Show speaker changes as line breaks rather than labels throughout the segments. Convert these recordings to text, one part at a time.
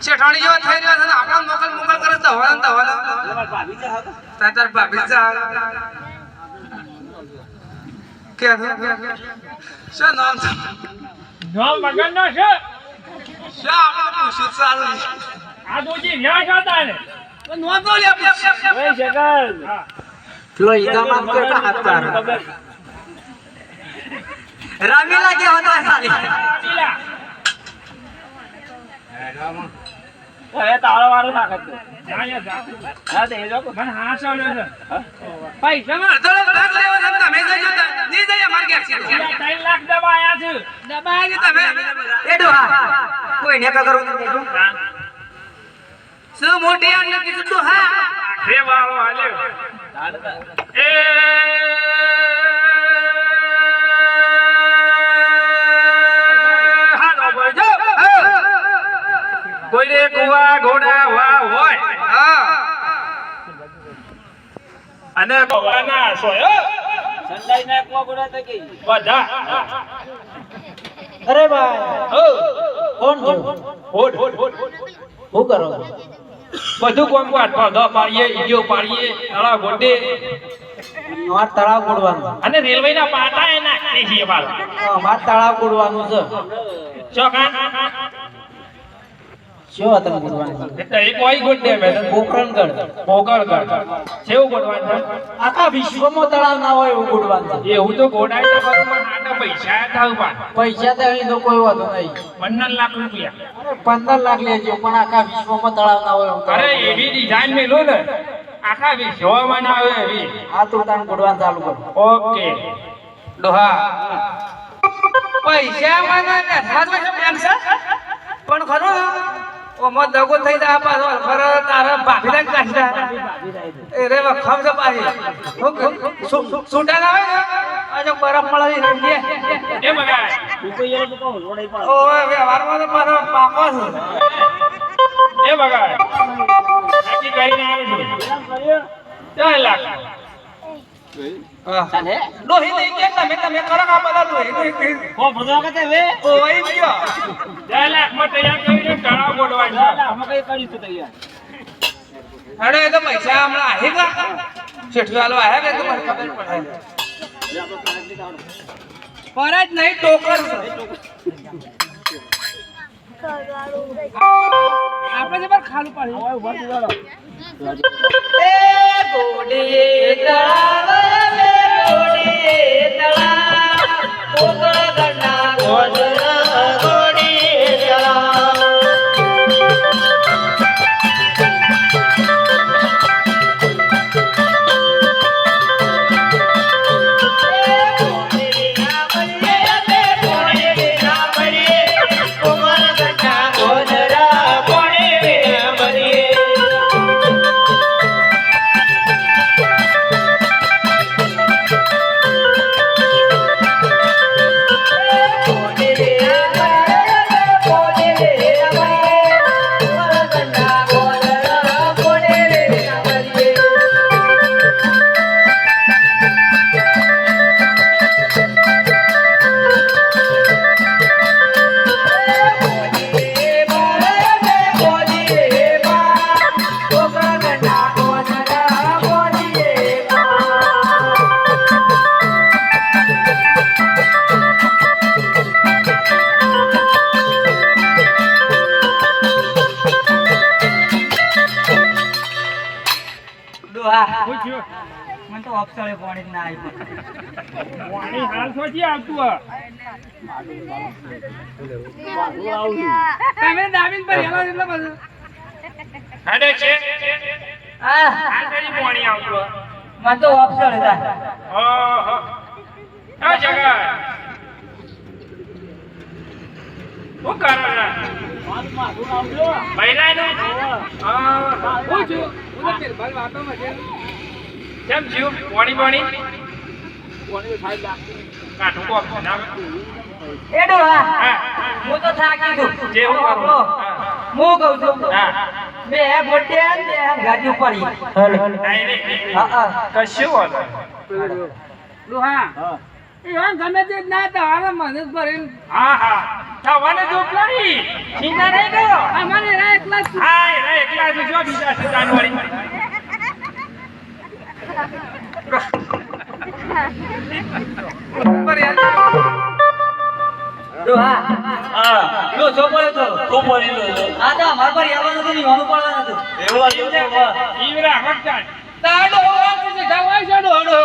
શેઠાણી જેવા થઈ રહ્યા છે આપણા મોકલ
આ દોજી વ્યાસ હતા ને
નો તો લે
હા
કે હોતા સાલી
હવે તાળો વાળો નાખે છે.
જા યા જા
હા તે જો
મને હાસ આવ્યો છે
પૈસા માં અડધો લાખ લેવો છે તમે. જજો નહીં જઈએ માર કે છે.
પેલા ત્રણ લાખ દબા આયા છે
તમે એ ડોહા કોઈ ને કરું મોટી આને કીધું ડોહા
રે વાળો હાલ્યો. એ કોઈને કુવા ઘોડા વા હોય.
હા.
અને ભગવાનના સોય
સંડાઈ ના કુવા ઘોડા તો
બધા.
અરે ભાઈ.
હો.
કોણ છો
હોડ હોડ હોડ
શું કરો છો?
બધું કોમ કો હાથ દો પાડીએ ઈજો પાડીએ તળા ગોડે
અમાર તળાવ ગોડવાનું
અને રેલવે ના પાટા એ નાખીએ છીએ બાર
અમાર તળાવ ગોડવાનું છે.
ચોકાન
શું
એટલે એક મેં જેવું ગોડવાનું
આખા વિશ્વમાં તળાવ ના હોય એવું કુડવાનું
એવું તો ગોડાય પૈસા
પૈસા તો અહીં તો કોઈ વાંધો નહીં.
પંદર લાખ રૂપિયા.
પંદર લાખ લેજો પણ આખા વિશ્વમાં તળાવ ના હોય
અરે એવી ડિઝાઇન મેલો ને. આખા વિશ્વમાં ના આવે એવી.
આ તો તાણ કુડવાનું ચાલુ કરો.
ઓકે.
ડોહા. પૈસા મને પણ ખરો? ઓમાં દગો થઈ જાય પાછો ખરો તારા ભાભી ને કાઢી રે વખમ છે પાછી. છૂટા ના હોય ને આજે બરફ મળે છે
એ બગાય
ઓય વ્યવહારમાં તો મારો પાકો છે.
એ બગાય નક્કી કરીને આવે છું. ચાર લાખ.
ડોહી નહીં કે તમે તમે કરો આ બધા ડોહી નહીં
ઓ ભગવા કતે વે
ઓય ગયો
ચાર લાખમાં તૈયાર કરીને તળાવ ગોડવાનું છે
અમે કઈ કરીશું તૈયાર
અરે તો પૈસા હમણાં આવી ગયા શેઠવાલો આવ્યા કે તમારે ખબર પડે પર જ નહીં ટોકર આપણે જે ખાલું પાડી એ તળાવ
મને તો અક્ષરે પાણી ના આવી
પાણી હાલ સોચી આવતું
તમે દાબીને પર હેલો એટલે બધું.
હેડે છે?
આ
હાલ ફરી પાણી આવતું
મને તો અક્ષરે થાય.
ઓહો. આ જગા. શું કરો રા? બૈરાનું? હા.
હું છું
કેમ થયું? પાણી પાણી? કાઠું કોક. ના?
એ ડોહા
હા.
હું તો થાકી ગયો
જેવું કરું. હા.
હું કહું છું.
હા.
બે બે ગાડી પડી હા હા
કશું વાંધો
ડોહા એવા ગમે તે ના તારે મને ભરીને.
હા હા. થવાને નહીં ચિંતા નહીં કરો.
અમારે એકલા જ
હા એકલા જ જો બીજા છે જાન્યુઆરી
ઉપર યાર
ડોહા
હા.
લો છો પડ્યો તો.
ખૂબ મળી લો.
આ તો અમાર પર આવવાનું પડવાનું
એવું
ઈવરા
તાડો છે ડોડો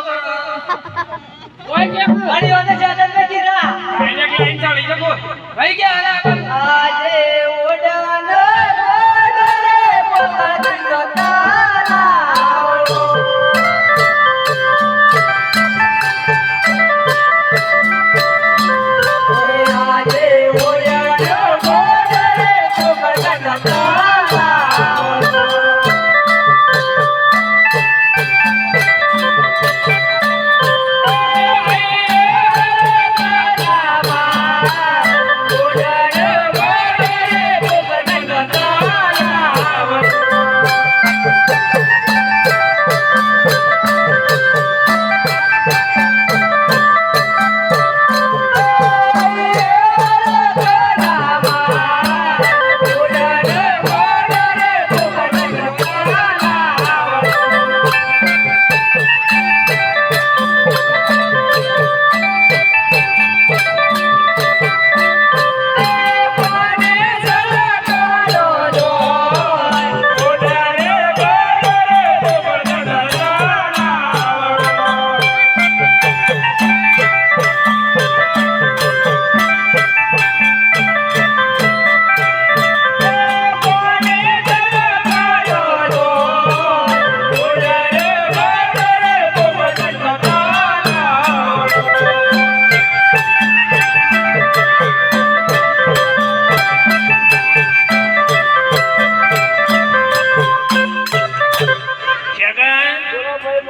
જગન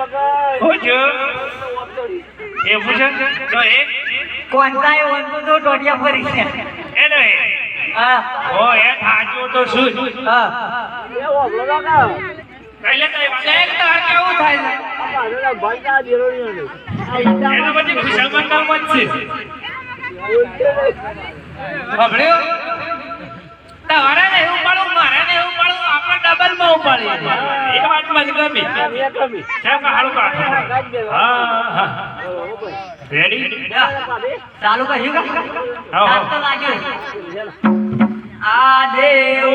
હોજો એ પૂછો તો એ?
કોંતાએ વંતુ તો ટોટિયા ફરી છે.
એ એ.
હા.
ઓ એ થાચો તો શું?
હા.
પહેલે તો
ચેક તાર કેવું થાય? છે.
એનો પછી ખુશાલમાં કામ જ છે.
સાંભળ્યું
તમારે ને એવું પડું મારે ને એવું પડું આપણે ડબલમાં ઉપાડીએ. એ વાત મને ગમી. છે કે હારું કાઢો હા હા. રેડી
ચાલુ કર્યું
હા, હા.
આ દેવ